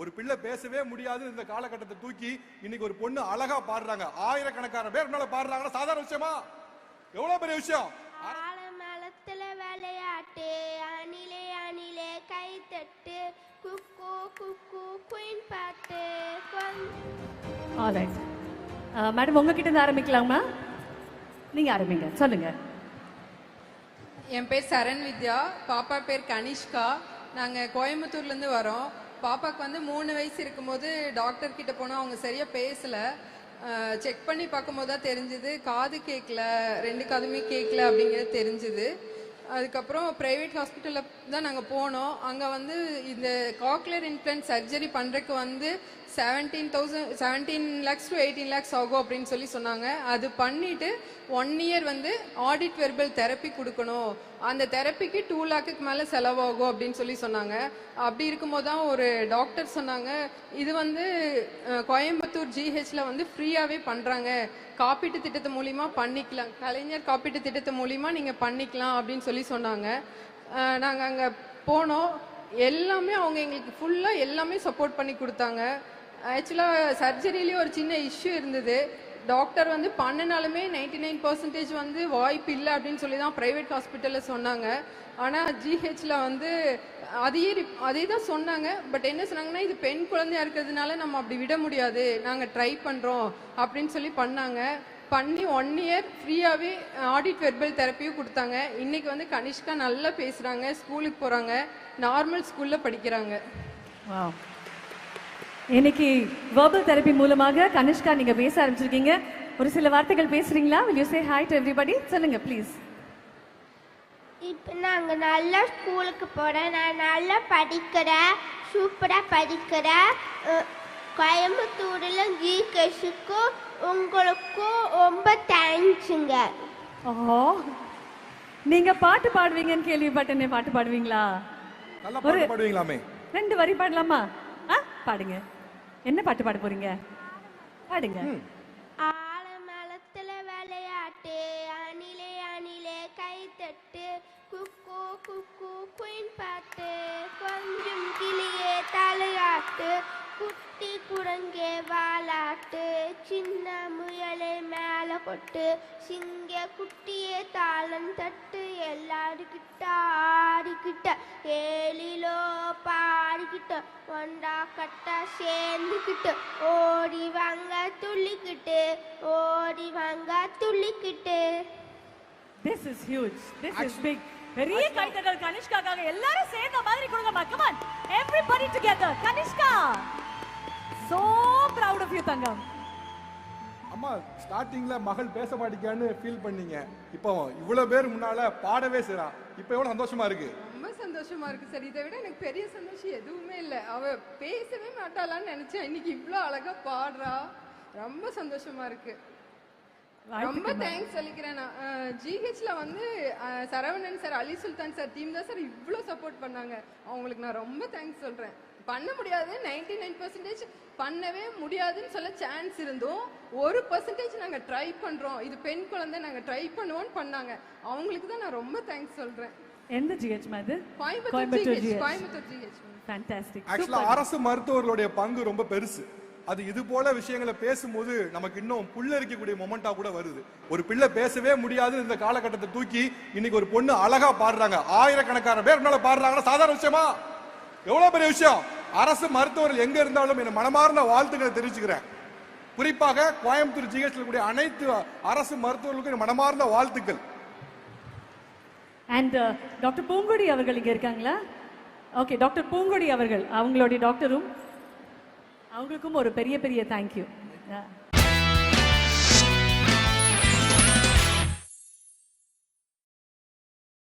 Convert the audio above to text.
ஒரு பிள்ளை பேசவே முடியாது இந்த காலகட்டத்தை தூக்கி இன்னைக்கு ஒரு பொண்ணு அழகா பாடுறாங்க. ஆயிரக்கணக்கான பேர் முன்னால பாடுறாங்கன்னா சாதாரண விஷயமா? எவ்வளவு பெரிய விஷயம்? ஆலமரத்துல விளையாட்டு அணிலே அணிலே கை தட்டு குக்கு குக்கு குயின் பாட்டு ஆல்ரைட் மேடம் உங்ககிட்ட இருந்து ஆரம்பிக்கலாமா? நீங்க ஆரம்பிங்க சொல்லுங்க. என் பேர் சரண் வித்யா பாப்பா பேர் கனிஷ்கா. நாங்கள் கோயம்புத்தூர்லேருந்து வரோம். பாப்பாக்கு வந்து மூணு வயசு இருக்கும்போது டாக்டர் கிட்ட போனால் அவங்க சரியாக பேசலை. செக் பண்ணி பார்க்கும்போது தான் தெரிஞ்சுது. காது கேட்கல ரெண்டு காதுமே கேட்கல அப்படிங்கிறது தெரிஞ்சுது. அதுக்கப்புறம் ப்ரைவேட் ஹாஸ்பிட்டலில் தான் நாங்கள் போனோம். அங்கே வந்து இந்த காக்லியர் இம்ப்ளான்ட் சர்ஜரி பண்ணுறதுக்கு வந்து seventeen thousand seventeen lakhs to eighteen lakhs ஆகும் அப்படின்னு சொல்லி சொன்னாங்க. அது பண்ணிட்டு ஒன் இயர் வந்து ஆடிட் வெர்பல் தெரப்பி கொடுக்கணும். அந்த தெரப்பிக்கு டூ லேக்குக்கு மேலே செலவாகும் அப்படின்னு சொல்லி சொன்னாங்க. அப்படி இருக்கும்போது தான் ஒரு டாக்டர் சொன்னாங்க இது வந்து கோயம்புத்தூர் ஜிஹெச்ல வந்து ஃப்ரீயாகவே பண்ணுறாங்க காப்பீட்டு திட்டத்து மூலிமா பண்ணிக்கலாம். கலைஞர் காப்பீட்டு திட்டத்து மூலிமா நீங்கள் பண்ணிக்கலாம் அப்படின்னு சொல்லி சொன்னாங்க. நாங்கள் அங்கே போனோம். எல்லாமே அவங்க எங்களுக்கு ஃபுல்லாக எல்லாமே சப்போர்ட் பண்ணி கொடுத்தாங்க. ஆக்சுவலாக சர்ஜரிலேயே ஒரு சின்ன இஷ்யூ இருந்தது. டாக்டர் வந்து பண்ணினாலுமே நைன்டி நைன் பர்சன்டேஜ் வந்து வாய்ப்பு இல்லை அப்படின்னு சொல்லி தான் ப்ரைவேட் ஹாஸ்பிட்டலில் சொன்னாங்க. ஆனால் ஜிஹெச்சில் வந்து அதையே ரிப்- அதே தான் சொன்னாங்க. பட் என்ன சொன்னாங்கன்னா இது பெண் குழந்தையா இருக்கிறதுனால நம்ம அப்படி விட முடியாது. நாங்கள் ட்ரை பண்ணுறோம் அப்படின்னு சொல்லி பண்ணாங்க. பண்ணி ஒன் இயர் ஃப்ரீயாகவே ஆடிட் வெர்பல் தெரப்பியும் கொடுத்தாங்க. இன்னைக்கு வந்து கனிஷ்கா நல்லா பேசுகிறாங்க ஸ்கூலுக்கு போகிறாங்க நார்மல் ஸ்கூலில் படிக்கிறாங்க. இன்னைக்கு வெர்பல் தெரப்பி மூலமாக கனிஷ்கா நீங்க பேச ஆரம்பிச்சிருக்கீங்க. ஒரு சில வார்த்தைகள் பேசுறீங்களா? Will you say hi to everybody? சொல்லுங்க ப்ளீஸ் இப்போ நாங்கள் நல்லா ஸ்கூலுக்கு போகிறேன் நான் நல்லா படிக்கிறேன். சூப்பராக படிக்கிறேன். கோயம்புத்தூரில் ஜிகேஷுக்கும் உங்களுக்கும் ரொம்ப தேங்க்ஸுங்க ஓ நீங்க பாட்டு பாடுவீங்கன்னு கேள்விப்பட்டேனே பாட்டு பாடுவீங்களா? நல்லா பாட்டு பாடுவீங்களாமே? ரெண்டு வரி பாடலாமா? ஆ பாடுங்க. என்ன பாட்டு பாட போறீங்க? பாடுங்க. ஆலமரத்துல விளையாட்டு அணிலே அணிலே கை தட்டு குக்கு குக்கு குயின் பாட்டு கொஞ்சம் கிளியே தலையாட்டு குட்டி குரங்கே வாலாட்டு சின்ன முயலை மேல கொட்டு சிங்க குட்டியே தாளம் தட்டு எல்லாருக்கிட்ட ஆடிக்கிட்ட ஏழிலோ பாடிக்கிட்ட ஒண்டா கட்டா சேர்ந்துக்கிட்டு ஓடி வாங்க துள்ளிக்கிட்டு ஓடி வாங்க துள்ளிக்கிட்டு. This is huge this is big பெரிய கைத்தட்டல் கனிஷ்காக்காக எல்லாரும் சேர்ந்த மாதிரி கொடுங்கம்மா come on. Everybody together Kanishka! So proud of you தங்கம். அம்மா ஸ்டார்டிங்ல மகள் பேச மாட்டேங்கான்னு ஃபீல் பண்ணீங்க. இப்போ இவ்வளவு பேர் முன்னால பாடவே செய்றா. இப்போ எவ்வளவு சந்தோஷமா இருக்கு? ரொம்ப சந்தோஷமா இருக்கு சார். இதை விட எனக்கு பெரிய சந்தோஷம் எதுவுமே இல்லை. அவ பேசவே மாட்டாளான்னு நினைச்சேன். இன்னைக்கு இவ்வளோ அழகா பாடுறா. ரொம்ப சந்தோஷமா இருக்கு. ரொம்ப தேங்க்ஸ் சொல்லிக்கிறேன் நான். ஜிஹெச்ல வந்து Saravanan sir Ali Sultan sir team தான் சார். இவ்வளோ சப்போர்ட் பண்ணாங்க. அவங்களுக்கு நான் ரொம்ப தேங்க்ஸ் சொல்றேன். பண்ண முடியாது. நைன்டி நைன் பர்சன்டேஜ் பண்ணவே முடியாதுன்னு சொல்ல சான்ஸ் இருந்தும் ஒரு பர்சன்டேஜ் நாங்க ட்ரை பண்றோம். இது பெண் குழந்தை நாங்க ட்ரை பண்ணுவோம்னு பண்ணாங்க. அவங்களுக்கு தான் நான் ரொம்ப தேங்க்ஸ் சொல்றேன். எந்த ஜிஹெச் மாதிரி Coimbatore GH Coimbatore GH fantastic actually அரசு மருத்துவர்களுடைய பங்கு ரொம்ப பெருசு. அது இது போல விஷயங்களை பேசும்போது நமக்கு இன்னும் புல்லரிக்கக்கூடிய மொமெண்டா கூட வருது. ஒரு பிள்ளை பேசவே முடியாது. இந்த காலகட்டத்தை தூக்கி இன்னைக்கு ஒரு பொண்ணு அழகா பாடுறாங்க. ஆயிரக்கணக்கான பேர் முன்னால பாடுறாங்கன்னா சாதாரண விஷயமா? எவ்வளவு பெரிய விஷயம்? அரசு மருத்துவர்கள் எங்க இருந்தாலும் என் மனமார்ந்த வாழ்த்துக்களை தெரிவிச்சுக்கிறேன். குறிப்பாக கோயம்புத்தூர் ஜிஹெச்ல கூடிய அனைத்து அரசு மருத்துவர்களுக்கும் என் மனமார்ந்த வாழ்த்துக்கள். அண்ட் uh, டாக்டர் பூங்கொடி அவர்கள் இங்க இருக்காங்களா? ஓகே டாக்டர் பூங்கொடி அவர்கள் அவங்களுடைய டாக்டரும் அவங்களுக்கும் ஒரு பெரிய பெரிய தேங்க்யூ